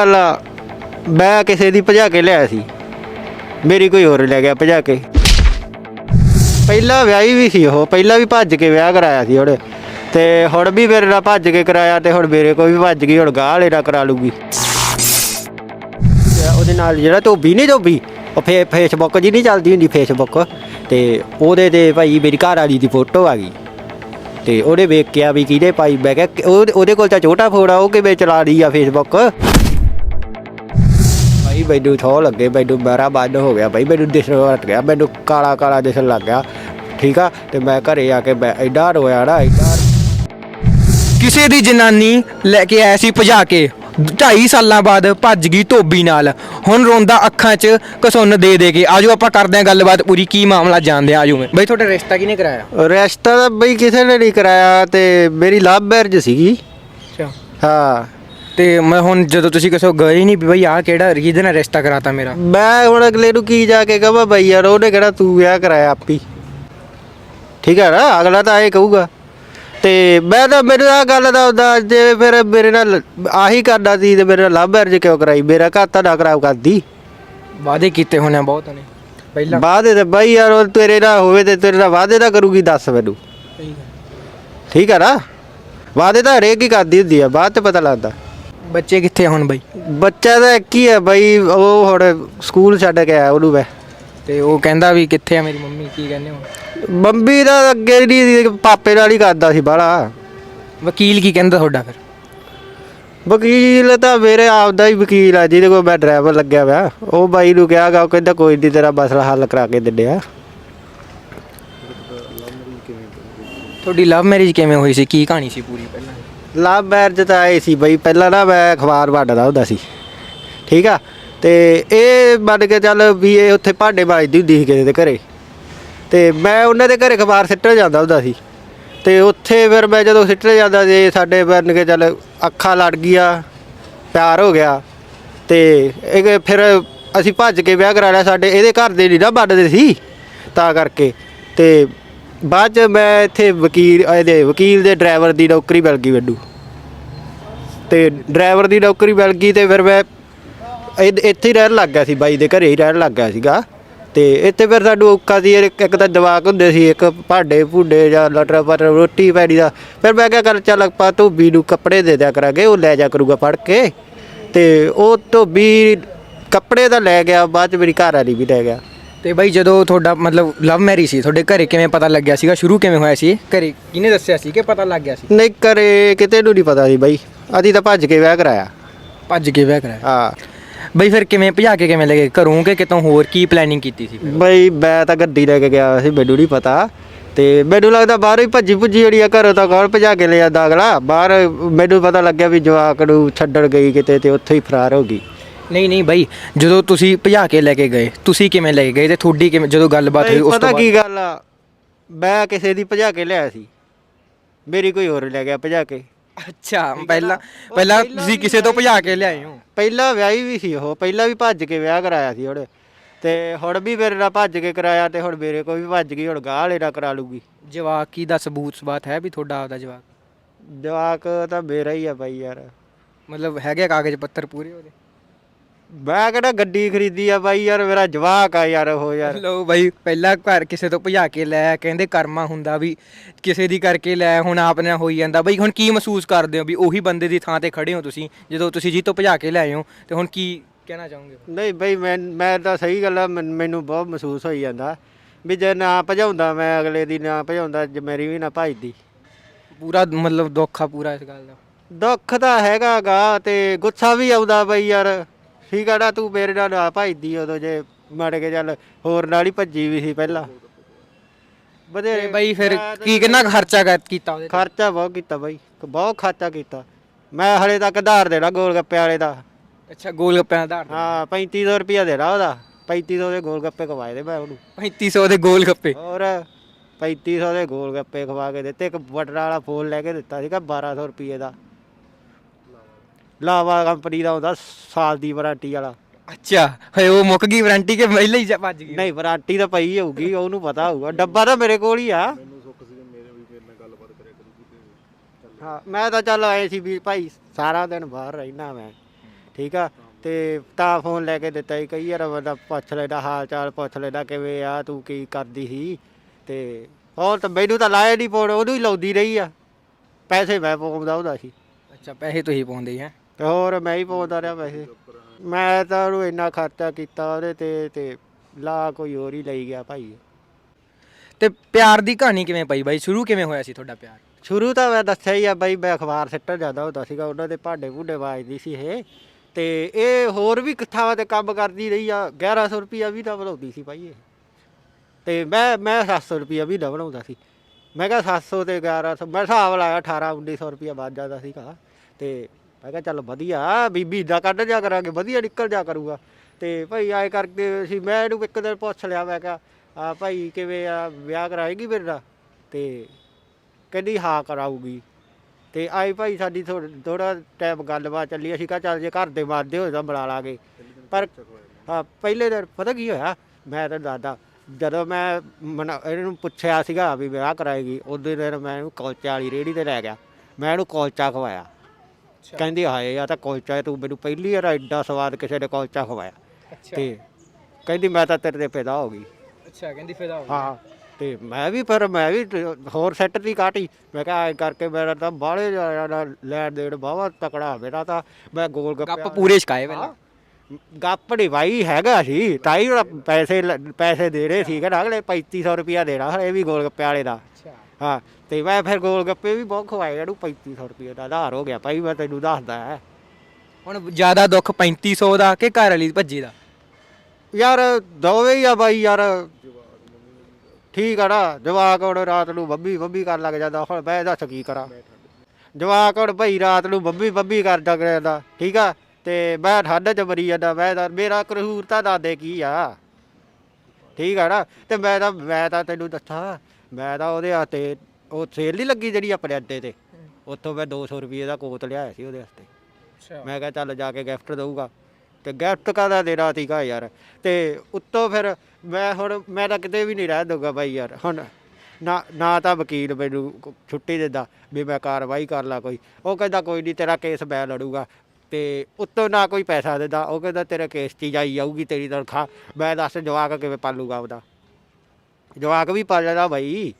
ਗੱਲ ਮੈਂ ਕਿਸੇ ਦੀ ਭਜਾ ਕੇ ਲਿਆਇਆ ਸੀ। ਮੇਰੀ ਕੋਈ ਹੋਰ ਲੈ ਗਿਆ ਭਜਾ ਕੇ। ਪਹਿਲਾਂ ਵਿਆਹੀ ਵੀ ਸੀ ਉਹ, ਪਹਿਲਾਂ ਵੀ ਭੱਜ ਕੇ ਵਿਆਹ ਕਰਾਇਆ ਸੀ ਉਹਨੇ ਤੇ ਹੁਣ ਵੀ ਮੇਰੇ ਨਾਲ ਭੱਜ ਕੇ ਕਰਾਇਆ ਤੇ ਹੁਣ ਮੇਰੇ ਕੋਲ ਵੀ ਭੱਜ ਗਈ, ਹੁਣ ਗਾਹ ਵਾਲੇ ਨਾਲ ਕਰਾ ਲੂਗੀ। ਤੇ ਉਹਦੇ ਨਾਲ ਜਿਹੜਾ ਧੋਬੀ ਨਹੀਂ ਧੋਬੀ, ਉਹ ਫੇ ਫੇਸਬੁੱਕ ਜੀ ਨਹੀਂ ਚੱਲਦੀ ਹੁੰਦੀ ਫੇਸਬੁੱਕ ਤੇ ਉਹਦੇ ਤੇ ਭਾਈ ਮੇਰੀ ਘਰ ਵਾਲੀ ਦੀ ਫੋਟੋ ਆ ਗਈ। ਤੇ ਉਹਨੇ ਵੇਖਿਆ ਵੀ ਕਿਹਦੇ ਪਾਈ ਮੈਂ ਕਿਹਾ ਕਿ ਉਹ- ਉਹਦੇ ਕੋਲ ਤਾਂ ਛੋਟਾ ਫੋਨ ਆ, ਉਹ ਕਿਵੇਂ ਚਲਾ ਰਹੀ ਆ ਫੇਸਬੁੱਕ ਭਾਈ ਮੈਨੂੰ ਥੋ ਲੱਗੇ ਮੈਨੂੰ ਮੇਰਾ ਬੰਦ ਹੋ ਗਿਆ ਭਾਈ ਮੈਨੂੰ ਦਿਸਣ ਹਟ ਗਿਆ ਮੈਨੂੰ ਕਾਲਾ ਕਾਲਾ ਦਿਸਣ ਲੱਗ ਗਿਆ ਠੀਕ ਆ? ਤੇ ਮੈਂ ਘਰੇ ਆ ਕੇ ਮੈਂ ਐਡਾ ਰੋਇਆ ਨਾ ਐਡਾ ਕਿਸੇ ਦੀ ਜਨਾਨੀ ਲੈ ਕੇ ਆਇਆ ਸੀ ਭਜਾ ਕੇ 2.5 ਸਾਲਾਂ ਬਾਅਦ ਭੱਜ ਗਈ ਧੋਬੀ ਨਾਲ। ਹੁਣ ਰੋਂਦਾ ਅੱਖਾਂ 'ਚ ਕਸੁੰਨ ਦੇ ਦੇ ਕੇ ਆਜੋ ਆਪਾਂ ਕਰਦੇ ਹਾਂ ਗੱਲਬਾਤ ਪੂਰੀ ਕੀ ਮਾਮਲਾ ਜਾਣਦੇ ਹਾਂ ਆਜੋ ਮੈਂ। ਬਈ ਤੁਹਾਡਾ ਰਿਸ਼ਤਾ ਕਿਹਨੇ ਕਰਾਇਆ? ਰਿਸ਼ਤਾ ਤਾਂ ਬਈ ਕਿਸੇ ਨੇ ਨਹੀਂ ਕਰਾਇਆ ਤੇ ਮੇਰੀ ਲਵ ਮੈਰਿਜ ਸੀਗੀ। ਅੱਛਾ। ਹਾਂ। ਤੇ ਮੈਂ ਹੁਣ ਜਦੋਂ ਤੁਸੀਂ ਕਿਸੇ ਗਏ ਹੀ ਨਹੀਂ ਵੀ ਬਈ ਆਹ ਕਿਹੜਾ ਜਿਹਦੇ ਨਾਲ ਰਿਸ਼ਤਾ ਕਰਾਤਾ ਮੇਰਾ? ਮੈਂ ਹੁਣ ਅਗਲੇ ਨੂੰ ਕੀ ਜਾ ਕੇ ਕਹਾਂ ਬਈ ਯਾਰ ਉਹਨੇ ਕਿਹੜਾ ਤੂੰ ਵਿਆਹ ਕਰਾਇਆ ਆਪੀ। ਠੀਕ ਹੈ ਨਾ? ਅਗਲਾ ਤਾਂ ਇਹ ਕਹੂਗਾ। ਤੇ ਮੈਂ ਤਾਂ ਮੈਨੂੰ ਆ ਗੱਲ ਦਾ ਹੁੰਦਾ ਜੇ ਫਿਰ ਮੇਰੇ ਨਾਲ ਆਹੀ ਕਰਦਾ ਸੀ ਤੇ ਮੇਰੇ ਨਾਲ ਲਵ ਮੈਰਿਜ ਕਿਉਂ ਕਰਾਈ? ਮੇਰਾ ਘਰ ਤਾਂ ਨਾ ਖਰਾਬ ਕਰਦੀ। ਵਾਅਦੇ ਕੀਤੇ ਹੋਣੇ ਬਹੁਤ ਨੇ ਪਹਿਲਾਂ। ਵਾਅਦੇ ਤੇ ਬਈ ਯਾਰ ਉਹ ਤੇਰੇ ਨਾਲ ਹੋਵੇ ਤੇ ਤੇਰੇ ਨਾਲ ਵਾਅਦੇ ਤਾਂ ਕਰੂਗੀ ਦੱਸ ਮੈਨੂੰ। ਠੀਕ ਹੈ ਨਾ? ਵਾਅਦੇ ਤਾਂ ਹਰੇਕ ਹੀ ਕਰਦੀ ਹੁੰਦੀ ਆ ਬਾਅਦ ਚ ਪਤਾ ਲੱਗਦਾ। ਬੱਚੇ ਕਿੱਥੇ ਹੁਣ ਬਈ? ਬੱਚਾ ਤਾਂ ਇੱਕ ਹੀ ਹੈ ਬਈ ਉਹ ਹੁਣ ਸਕੂਲ ਛੱਡ ਕੇ ਆਇਆ ਉਹਨੂੰ ਮੈਂ। ਤੇ ਉਹ ਕਹਿੰਦਾ ਵੀ ਕਿੱਥੇ ਆ ਮੇਰੀ ਮੰਮੀ ਕੀ ਕਹਿੰਦੇ ਹੋ? ਬੰਬੀ ਦਾ ਅੱਗੇ ਨਹੀਂ ਪਾਪੇ ਨਾਲ ਹੀ ਕਰਦਾ ਸੀ ਬਾਹਲਾ। ਵਕੀਲ ਕੀ ਕਹਿੰਦਾ ਤੁਹਾਡਾ ਫਿਰ? ਵਕੀਲ ਤਾਂ ਮੇਰੇ ਆਪ ਦਾ ਹੀ ਵਕੀਲ ਆ ਜਿਹਦੇ ਕੋਲ ਮੈਂ ਡਰਾਈਵਰ ਲੱਗਿਆ ਹੋਇਆ। ਉਹ ਬਾਈ ਨੂੰ ਕਿਹਾਗਾ ਉਹ ਕਹਿੰਦਾ ਕੋਈ ਨਹੀਂ ਤੇਰਾ ਮਸਲਾ ਹੱਲ ਕਰਾ ਕੇ ਦਿੰਦੇ ਆ। ਤੁਹਾਡੀ ਲਵ ਮੈਰਿਜ ਕਿਵੇਂ ਹੋਈ ਸੀ? ਕੀ ਕਹਾਣੀ ਸੀ ਪੂਰੀ ਪਹਿਲਾਂ? ਲਵ ਮੈਰਿਜ ਤਾਂ ਇਹ ਸੀ ਬਈ, ਪਹਿਲਾਂ ਨਾ ਮੈਂ ਅਖਬਾਰ ਵੰਡਦਾ ਹੁੰਦਾ ਸੀ। ਠੀਕ ਆ? ਤੇ ਇਹ ਮੰਨ ਕੇ ਚੱਲ ਵੀ ਇਹ ਉੱਥੇ ਭਾਂਡੇ ਮਾਜਦੀ ਹੁੰਦੀ ਸੀ ਕਿਸੇ ਦੇ ਘਰੇ। ਤੇ ਮੈਂ ਉਹਨਾਂ ਦੇ ਘਰੇ ਅਖਬਾਰ ਸਿੱਟਣ ਜਾਂਦਾ ਹੁੰਦਾ ਸੀ। ਤੇ ਉੱਥੇ ਫਿਰ ਮੈਂ ਜਦੋਂ ਸਿੱਟਣ ਜਾਂਦਾ ਸੀ ਸਾਡੇ ਮੰਨ ਕੇ ਚੱਲ ਅੱਖਾਂ ਲੜ ਗਈਆਂ, ਪਿਆਰ ਹੋ ਗਿਆ। ਤੇ ਇਹ ਫਿਰ ਅਸੀਂ ਭੱਜ ਕੇ ਵਿਆਹ ਕਰਾ ਲਿਆ, ਸਾਡੇ ਇਹਦੇ ਘਰ ਦੇ ਨਹੀਂ ਨਾ ਮੰਨਦੇ ਸੀ। ਤਾਂ ਕਰਕੇ ਤੇ ਬਾਅਦ ਚ ਮੈਂ ਇੱਥੇ ਵਕੀਲ ਇਹਦੇ ਵਕੀਲ ਦੇ ਡਰਾਈਵਰ ਦੀ ਨੌਕਰੀ ਮਿਲ ਗਈ ਮੈਨੂੰ। ਤੇ ਡਰਾਈਵਰ ਦੀ ਨੌਕਰੀ ਮਿਲ ਗਈ ਤੇ ਫਿਰ ਮੈਂ ਇ- ਇੱਥੇ ਹੀ ਰਹਿਣ ਲੱਗ ਗਿਆ ਸੀ ਬਾਈ ਦੇ ਘਰੇ ਹੀ ਰਹਿਣ ਲੱਗ ਗਿਆ ਸੀਗਾ। ਤੇ ਇੱਥੇ ਫਿਰ ਸਾਨੂੰ ਔਕਾ ਸੀ, ਇੱਕ ਇੱਕ ਤਾਂ ਜਵਾਕ ਹੁੰਦੇ ਸੀ, ਇੱਕ ਭਾਂਡੇ ਭੁੰਡੇ ਜਾਂ ਲਟਰ ਪਰ ਰੋਟੀ ਪੈਣੀ ਦਾ। ਫਿਰ ਮੈਂ ਕਿਹਾ ਕਰ ਚੱਲ ਆਪਾਂ ਧੋਬੀ ਨੂੰ ਕੱਪੜੇ ਦੇ ਦਿਆ ਕਰਾਂਗੇ, ਉਹ ਲੈ ਜਾ ਕਰੂਗਾ ਫੜ ਕੇ। ਤੇ ਉਹ ਧੋਬੀ ਕੱਪੜੇ ਤਾਂ ਲੈ ਗਿਆ, ਬਾਅਦ ਚ ਮੇਰੀ ਘਰ ਵਾਲੀ ਵੀ ਲੈ ਗਿਆ। ਤੇ ਬਈ ਜਦੋਂ ਤੁਹਾਡਾ ਮਤਲਬ ਲਵ ਮੈਰਿਜ ਸੀ ਤੁਹਾਡੇ ਘਰੇ ਕਿਵੇਂ ਪਤਾ ਲੱਗਿਆ ਸੀਗਾ? ਸ਼ੁਰੂ ਕਿਵੇਂ ਹੋਇਆ ਸੀ? ਘਰੇ ਕਿਹਨੇ ਦੱਸਿਆ ਸੀ ਕਿ ਪਤਾ ਲੱਗ ਗਿਆ ਸੀ? ਨਹੀਂ ਘਰੇ ਕਿਤੇ ਨੂੰ ਨਹੀਂ ਪਤਾ ਸੀ ਬਾਈ। ਅਸੀਂ ਤਾਂ ਭੱਜ ਕੇ ਵਿਆਹ ਕਰਾਇਆ। ਭੱਜ ਕੇ ਵਿਆਹ ਕਰਾਇਆ? ਹਾਂ। ਬਈ ਫਿਰ ਕਿਵੇਂ ਭਜਾ ਕੇ ਕਿਵੇਂ ਲੱਗੇ ਘਰੋਂ ਕਿ ਕਿਤੋਂ ਹੋਰ ਕੀ ਪਲੈਨਿੰਗ ਕੀਤੀ ਸੀ ਫਿਰ? ਬਈ ਮੈਂ ਤਾਂ ਗੱਡੀ ਲੈ ਕੇ ਗਿਆ ਸੀ ਮੈਨੂੰ ਨਹੀਂ ਪਤਾ। ਤੇ ਮੈਨੂੰ ਲੱਗਦਾ ਬਾਹਰੋਂ ਹੀ ਭੱਜੀ ਭੁੱਜੀ ਜਿਹੜੀ ਆ ਘਰੋਂ ਤਾਂ ਕੌਣ ਭਜਾ ਕੇ ਲੈ ਜਾਂਦਾ ਅਗਲਾ ਬਾਹਰ ਮੈਨੂੰ ਪਤਾ ਲੱਗਿਆ ਵੀ ਜਵਾਕ ਨੂੰ ਛੱਡਣ ਗਈ ਕਿਤੇ ਤੇ ਉੱਥੇ ਹੀ ਫਰਾਰ ਹੋ ਗਈ। ਨਹੀਂ ਨਹੀਂ ਬਈ ਜਦੋਂ ਤੁਸੀਂ ਭਜਾ ਕੇ ਲੈ ਕੇ ਗਏ ਤੁਸੀਂ ਕਿਵੇਂ ਲੈ ਕੇ ਗਏ ਤੇ ਤੁਹਾਡੀ ਕਿਵੇਂ ਜਦੋਂ ਗੱਲਬਾਤ ਹੋਈ ਉਸ ਪਤਾ ਤੋਂ ਕੀ ਬਾਅਦ ਗੱਲ ਆ? ਮੈਂ ਕਿਸੇ ਦੀ ਭਜਾ ਕੇ ਲਿਆਇਆ ਸੀ। ਮੇਰੀ ਕੋਈ ਹੋਰ ਲੈ ਗਿਆ ਭਜਾ ਕੇ। ਅੱਛਾ ਪਹਿਲਾਂ ਪਹਿਲਾਂ ਤੁਸੀਂ ਕਿਸੇ ਤੋਂ ਭਜਾ ਕੇ ਲਿਆਏ ਹੋ? ਪਹਿਲਾਂ ਵਿਆਹੀ ਵੀ ਸੀ ਉਹ ਪਹਿਲਾਂ ਵੀ ਭੱਜ ਕੇ ਵਿਆਹ ਕਰਾਇਆ ਸੀ ਉਹਨੇ ਤੇ ਹੁਣ ਵੀ ਮੇਰੇ ਨਾਲ ਭੱਜ ਕੇ ਕਰਾਇਆ ਤੇ ਹੁਣ ਮੇਰੇ ਕੋਲ ਵੀ ਭੱਜ ਗਈ ਹੁਣ ਗਾਹ ਵਾਲੇ ਨਾਲ ਕਰਾ ਲੂਗੀ। ਜਵਾਕ ਕੀ ਦਾ ਸਬੂਤ ਸਬਾਤ ਹੈ ਵੀ ਤੁਹਾਡਾ ਆਪਦਾ ਜਵਾਕ? ਜਵਾਕ ਤਾਂ ਮੇਰਾ ਹੀ ਆ ਬਾਈ ਯਾਰ। ਮਤਲਬ ਹੈਗੇ ਕਾਗਜ਼ ਪੱਤਰ ਪੂਰੇ ਉਹਦੇ? ਮੈਂ ਕਿਹੜਾ ਗੱਡੀ ਖਰੀਦੀ ਆ ਬਾਈ ਯਾਰ ਮੇਰਾ ਜਵਾਕ ਆ ਯਾਰ ਉਹ ਯਾਰ। ਲੋ ਬਾਈ ਪਹਿਲਾਂ ਘਰ ਕਿਸੇ ਤੋਂ ਭਜਾ ਕੇ ਲੈ ਕਹਿੰਦੇ ਕਰਮਾ ਹੁੰਦਾ ਵੀ ਕਿਸੇ ਦੀ ਕਰਕੇ ਲੈ ਹੁਣ ਆਪ ਨਾਲ ਹੋਈ ਜਾਂਦਾ। ਬਈ ਹੁਣ ਕੀ ਮਹਿਸੂਸ ਕਰਦੇ ਹੋ ਵੀ ਉਹੀ ਬੰਦੇ ਦੀ ਥਾਂ ਤੇ ਖੜੇ ਹੋ ਤੁਸੀਂ ਜਦੋਂ ਤੁਸੀਂ ਜੀ ਤੋਂ ਭਜਾ ਕੇ ਲਿਆਏ ਹੋ ਤੇ ਹੁਣ ਕੀ ਕਹਿਣਾ ਚਾਹੋਗੇ? ਨਹੀਂ ਬਈ ਮੈਂ ਮੈਂ ਤਾਂ ਸਹੀ ਗੱਲ ਆ ਮੈਨ- ਮੈਨੂੰ ਬਹੁਤ ਮਹਿਸੂਸ ਹੋਈ ਜਾਂਦਾ। ਵੀ ਜੇ ਨਾ ਭਜਾਉਂਦਾ ਮੈਂ ਅਗਲੇ ਦੀ ਨਾ ਭਜਾਉਂਦਾ ਜੇ ਮੇਰੀ ਵੀ ਨਾ ਭਜਦੀ। ਪੂਰਾ ਮਤਲਬ ਦੁੱਖ ਆ ਪੂਰਾ ਇਸ ਗੱਲ ਦਾ। ਦੁੱਖ ਤਾਂ ਹੈਗਾਗਾ ਤੇ ਗੁੱਸਾ ਵੀ ਆਉਂਦਾ ਬਈ ਯਾਰ। ਠੀਕ ਆ ਨਾ ਤੂੰ ਮੇਰੇ ਨਾਲ ਨਾ ਭਜਦੀ ਉਦੋਂ ਜੇ ਮੜ ਕੇ ਚੱਲ ਹੋਰ ਨਾਲ ਹੀ ਭੱਜੀ ਵੀ ਸੀ ਪਹਿਲਾਂ। ਤੇ ਬਥੇਰੇ ਬਈ ਫਿਰ ਮੈਂ ਤਾਂ ਕੀ ਕਿੰਨਾ ਕੁ ਖਰਚਾ ਕਰ- ਕੀਤਾ ਉਹਦੇ ਤੇ? ਖਰਚਾ ਬਹੁਤ ਕੀਤਾ ਬਾਈ ਬਹੁਤ ਖਰਚਾ ਕੀਤਾ। ਮੈਂ ਹਲੇ ਤੱਕ ਆਧਾਰ ਦੇਣਾ ਗੋਲ ਗੱਪੇ ਵਾਲੇ ਦਾ। ਅੱਛਾ ਗੋਲ ਗੱਪਿਆਂ ਦਾ ਆਧਾਰ ਹਾਂ 3500 ਰੁਪਿਆ ਦੇਣਾ ਉਹਦਾ। 3500 ਦੇ ਗੋਲ ਗੱਪੇ ਖਵਾਏ ਦੇ ਮੈਂ ਉਹਨੂੰ। 3500 ਦੇ ਗੋਲ ਗੱਪੇ ਹੋਰ 3500 ਦੇ ਗੋਲ ਗੱਪੇ ਖਵਾ ਕੇ ਦਿੱਤੇ। ਇੱਕ ਬਟਨ ਵਾਲਾ ਫੋਨ ਲੈ ਕੇ ਦਿੱਤਾ ਸੀਗਾ 1200 ਰੁਪਏ ਦਾ। ਲਾਵਾ ਕੰਪਨੀ ਦਾ ਹੁੰਦਾ ਸਾਲ ਦੀ ਵਾਰੰਟੀ ਵਾਲਾ। ਅੱਛਾ ਹਏ ਉਹ ਮੁੱਕ ਗਈ ਵਾਰੰਟੀ ਕਿ ਪਹਿਲਾਂ ਹੀ ਜਾ- ਭੱਜ ਗਈ? ਨਹੀਂ ਵਾਰੰਟੀ ਤਾਂ ਪਈ ਹੋਊਗੀ ਉਹਨੂੰ ਪਤਾ ਹੋਊਗਾ। ਡੱਬਾ ਤਾਂ ਮੇਰੇ ਕੋਲ ਹੀ ਆ। ਹਾਂ ਮੈਂ ਤਾਂ ਚੱਲ ਆਏ ਸੀ ਵੀ ਭਾਈ ਸਾਰਾ ਦਿਨ ਬਾਹਰ ਰਹਿਣਾ ਮੈਂ ਠੀਕ ਆ? ਤੇ ਤਾਂ ਫੋਨ ਲੈ ਕੇ ਦਿੱਤਾ ਸੀ ਕਈ ਵਾਰ ਬੰਦਾ ਪੁੱਛ ਲੈਦਾ ਹਾਲ ਚਾਲ ਪੁੱਛ ਲੈਦਾ ਕਿਵੇਂ ਆ ਤੂੰ ਕੀ ਕਰਦੀ ਸੀ? ਤੇ ਹੋਰ ਤਾਂ ਮੈਨੂੰ ਤਾਂ ਲਾਇਆ ਨਹੀਂ ਫੋਨ ਉਹਨੂੰ ਹੀ ਲਾਉਂਦੀ ਰਹੀ ਆ। ਪੈਸੇ ਮੈਂ ਪਾਉਂਦਾ ਉਹਦਾ ਸੀ। ਅੱਛਾ ਪੈਸੇ ਤੁਸੀਂ ਪਾਉਂਦੇ ਹੈ? ਤੇ ਹੋਰ ਮੈਂ ਹੀ ਪਾਉਂਦਾ ਰਿਹਾ ਪੈਸੇ ਮੈਂ ਤਾਂ ਉਹਨੂੰ ਇੰਨਾ ਖਰਚਾ ਕੀਤਾ ਉਹਦੇ ਤੇ ਤੇ ਲਾ ਕੋਈ ਹੋਰ ਹੀ ਲਈ ਗਿਆ ਭਾਈ। ਤੇ ਪਿਆਰ ਦੀ ਕਹਾਣੀ ਕਿਵੇਂ ਪਈ ਬਾਈ? ਸ਼ੁਰੂ ਕਿਵੇਂ ਹੋਇਆ ਸੀ ਤੁਹਾਡਾ ਪਿਆਰ? ਸ਼ੁਰੂ ਤਾਂ ਮੈਂ ਦੱਸਿਆ ਹੀ ਆ ਬਾਈ ਮੈਂ ਅਖਬਾਰ ਸਿੱਟਣ ਜਾਂਦਾ ਹੁੰਦਾ ਸੀਗਾ ਉਹਨਾਂ ਦੇ ਭਾਂਡੇ ਭੂਡੇ ਵਾਜਦੀ ਸੀ ਇਹ। ਤੇ ਇਹ ਹੋਰ ਵੀ ਕਿੱਥਾਂ ਤੇ ਕੰਮ ਕਰਦੀ ਰਹੀ ਆ 1100 ਰੁਪਿਆ ਵੀ ਤਾਂ ਬਣਾਉਂਦੀ ਸੀ ਭਾਈ ਇਹ। ਤੇ ਮੈਂ ਮੈਂ 700 ਰੁਪਿਆ ਵੀ ਨਾ ਬਣਾਉਂਦਾ ਸੀ। ਮੈਂ ਕਿਹਾ 700 ਤੇ 1100 ਮੈਂ ਹਿਸਾਬ ਲਾਇਆ 18 1900 ਰੁਪਿਆ ਵੱਧ ਜਾਂਦਾ ਸੀਗਾ। ਤੇ ਮੈਂ ਕਿਹਾ ਚੱਲ ਵਧੀਆ, ਬੀਬੀ ਦਾ ਕੱਢ ਜਾ ਕਰਾਂਗੇ, ਵਧੀਆ ਨਿਕਲ ਜਾ ਕਰੂਗਾ। ਤੇ ਭਾਈ ਆਏ ਕਰਕੇ ਅਸੀਂ ਮੈਂ ਇਹਨੂੰ ਇੱਕ ਦਿਨ ਪੁੱਛ ਲਿਆ, ਮੈਂ ਕਿਹਾ, ਆ ਭਾਈ ਕਿਵੇਂ ਆ, ਵਿਆਹ ਕਰਾਏਗੀ ਮੇਰੇ ਨਾਲ? ਤੇ ਕਹਿੰਦੀ, ਹਾਂ, ਕਰਾਊਗੀ। ਤੇ ਆਈ ਭਾਈ ਸਾਡੀ ਥੋੜਾ ਟਾਈਮ ਗੱਲਬਾਤ ਚੱਲੀ, ਅਸੀਂ ਕਿਹਾ, ਚੱਲ ਜੇ ਘਰ ਦੇ ਮੰਨਦੇ ਹੋਏ ਤਾਂ ਬੁਲਾ ਲਾਂਗੇ। ਪਰ ਹਾਂ ਪਹਿਲੇ ਦਿਨ ਪਤਾ ਕੀ ਹੋਇਆ, ਮੈਂ ਤਾਂ ਦਾਦਾ ਜਦੋਂ ਮੈਂ ਮਨਾ- ਇਹਨੂੰ ਪੁੱਛਿਆ ਸੀਗਾ ਵੀ ਵਿਆਹ ਕਰਾਏਗੀ ਉਦੋਂ ਦਿਨ ਮੈਂ ਇਹਨੂੰ ਕੁਲਚੇ ਵਾਲੀ ਰੇੜੀ ਤੇ ਲੈ ਗਿਆ। ਮੈਂ ਇਹਨੂੰ ਕੁਲਚਾ ਖਵਾਇਆ। ਕਹਿੰਦੀ ਹਾਏ ਆ ਤਾਂ ਕੁਲਚਾ ਤੂੰ ਮੈਨੂੰ ਪਹਿਲੀ ਵਾਰ ਐਡਾ ਸਵਾਦ ਕਿਸੇ ਨੇ ਕੁਲਚਾ ਖਵਾਇਆ। ਅੱਛਾ। ਤੇ ਕਹਿੰਦੀ ਮੈਂ ਤਾਂ ਤੇਰੇ ਤੇ ਫਿਦਾ ਹੋ ਗਈ। ਅੱਛਾ ਕਹਿੰਦੀ ਫਿਦਾ ਹੋ ਹਾਂ ਤੇ ਮੈਂ ਵੀ ਪਰ ਮੈਂ ਵੀ ਹੋਰ ਸੈੱਟ ਦੀ ਕਾਟੀ। ਮੈਂ ਕਿਹਾ ਐਂ ਕਰਕੇ ਮੇਰਾ ਤਾਂ ਬਾਹਲੇ ਜ਼ਿਆਦਾ ਲੈਣ ਦੇਣ ਬਾਵਾ ਤਕੜਾ ਮੇਰਾ ਤਾਂ। ਮੈਂ ਗੋਲ ਗੱਪ ਗੱਪੇ ਪੂਰੇ ਛਕਾਏ ਪਹਿਲਾਂ। ਗੱਪ ਨਹੀਂ ਭਾਈ ਹੈਗਾ ਸੀ। ਤਾਈ ਪੈਸੇ ਲ- ਪੈਸੇ ਦੇ ਰਹੇ ਸੀ ਕਹਿੰਦਾ ਅਗਲੇ 3500 ਰੁਪਿਆ ਦੇਣਾ ਹਲੇ ਵੀ ਗੋਲ ਗੱਪੇ ਵਾਲੇ ਦਾ। ਅੱਛਾ। ਹਾਂ ਤੇ ਮੈਂ ਫਿਰ ਗੋਲ ਗੱਪੇ ਵੀ ਬਹੁਤ ਖਵਾਏ ਇਹਨੂੰ 3500 ਰੁਪਏ ਦਾ ਆਧਾਰ ਹੋ ਗਿਆ ਭਾਈ ਮੈਂ ਤੈਨੂੰ ਦੱਸਦਾ ਹੈ ਹੁਣ ਜ਼ਿਆਦਾ ਦੁੱਖ 3500 ਦਾ ਕਿ ਘਰ ਵਾਲੀ ਭੱਜੀ ਦਾ? ਯਾਰ ਦੋਵੇਂ ਹੀ ਆ ਬਾਈ ਯਾਰ। ਠੀਕ ਆ ਨਾ ਜਵਾਕ ਹੁਣ ਰਾਤ ਨੂੰ ਬੱਬੀ ਬੱਬੀ ਕਰਨ ਲੱਗ ਜਾਂਦਾ ਹੁਣ ਮੈਂ ਦੱਸ ਕੀ ਕਰਾਂ। ਜਵਾਕ ਹੁਣ ਭਾਈ ਰਾਤ ਨੂੰ ਬੱਬੀ ਬੱਬੀ ਕਰ ਜਾਂਦਾ ਠੀਕ ਆ? ਤੇ ਮੈਂ ਠੰਡ ਚ ਮਰੀ ਜਾਂਦਾ ਮੈਂ ਤਾਂ ਮੇਰਾ ਕਰਹੂਰ ਤਾਂ ਦਾਦੇ ਕੀ ਆ? ਠੀਕ ਆ ਨਾ? ਤੇ ਮੈਂ ਤਾਂ ਮੈਂ ਤਾਂ ਤੈਨੂੰ ਦੱਸਾਂ ਮੈਂ ਤਾਂ ਉਹਦੇ ਹੱਥੇ ਉਹ ਸੇਲ ਨਹੀਂ ਲੱਗੀ ਜਿਹੜੀ ਆਪਣੇ ਅੱਡੇ ਤੇ। ਉੱਥੋਂ ਮੈਂ 200 ਰੁਪਏ ਦਾ ਕੋਟ ਲਿਆਇਆ ਸੀ ਉਹਦੇ ਵਾਸਤੇ। ਅੱਛਾ। ਮੈਂ ਕਿਹਾ ਚੱਲ ਜਾ ਕੇ ਗਿਫਟ ਦਊਗਾ। ਤੇ ਗਿਫਟ ਕਾਦਾ ਦੇਣਾ ਸੀਗਾ ਯਾਰ। ਤੇ ਉੱਤੋਂ ਫਿਰ ਮੈਂ ਹੁਣ ਮੈਂ ਤਾਂ ਕਿਤੇ ਵੀ ਨਹੀਂ ਰਹਿ ਦਊਗਾ ਬਾਈ ਯਾਰ। ਹੁਣ ਨਾ ਨਾ ਤਾਂ ਵਕੀਲ ਮੈਨੂੰ ਕ- ਛੁੱਟੀ ਦਿੰਦਾ ਵੀ ਮੈਂ ਕਾਰਵਾਈ ਕਰ ਲਾ ਕੋਈ। ਉਹ ਕਹਿੰਦਾ ਕੋਈ ਨਹੀਂ ਤੇਰਾ ਕੇਸ ਮੈਂ ਲੜੂਗਾ। ਤੇ ਉੱਤੋਂ ਨਾ ਕੋਈ ਪੈਸਾ ਦਿੰਦਾ। ਉਹ ਕਹਿੰਦਾ ਤੇਰੇ ਕੇਸ 'ਚ ਹੀ ਜਾਈ ਜਾਊਗੀ ਤੇਰੀ ਤਨਖਾਹ। ਮੈਂ ਦੱਸ ਜਵਾਕ ਕਿਵੇਂ ਪਾਲੂਗਾ ਉਹਦਾ ਜਵਾਕ ਵੀ ਪਾਲ ਲੈਦਾ ਬਾਈ।